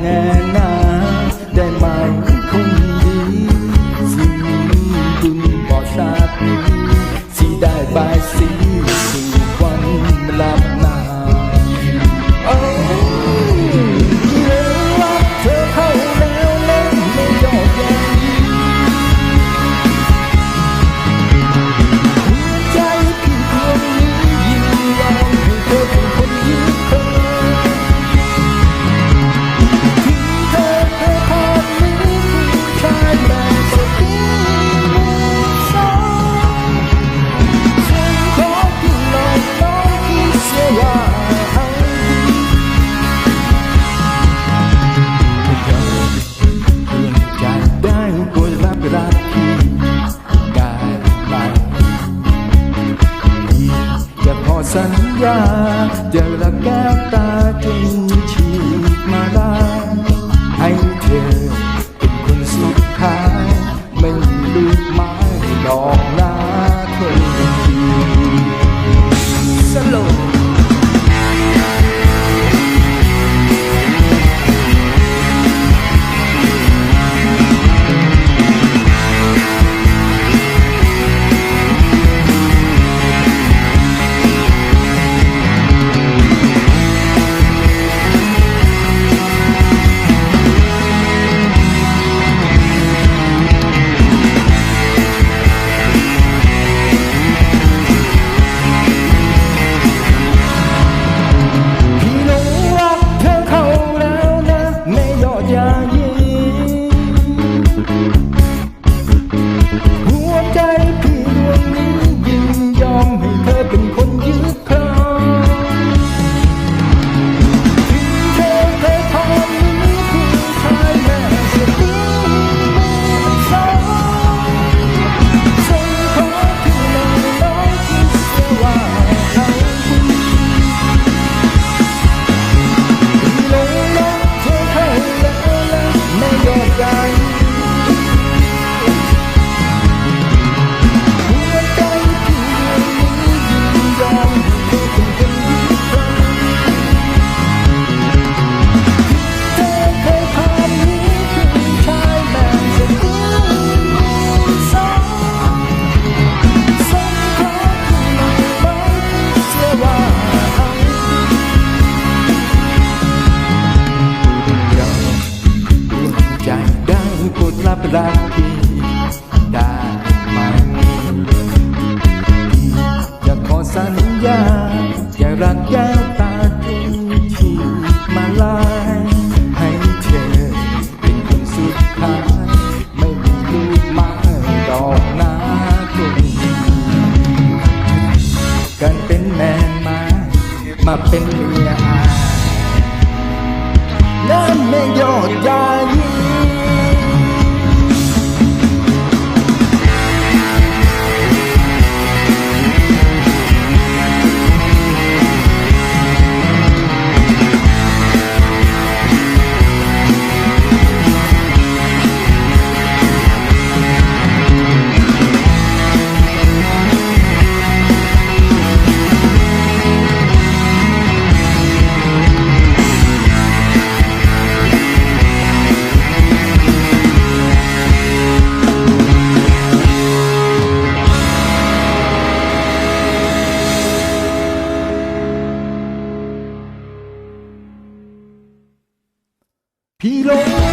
angan ได้ไหมพี่จะขอสัญญาจะละแก้วตาจริง พูดรับรักพี่ได้ไหมพี่จะขอสัญญาจะรักแก้วตาที่ที่มาลายให้เธอเป็นคนสุดท้ายไม่มีลูกมาดอกนาคุณกันเป็นแม่มามาเป็นเมียอาแลไม่ยอดยา 疲劳。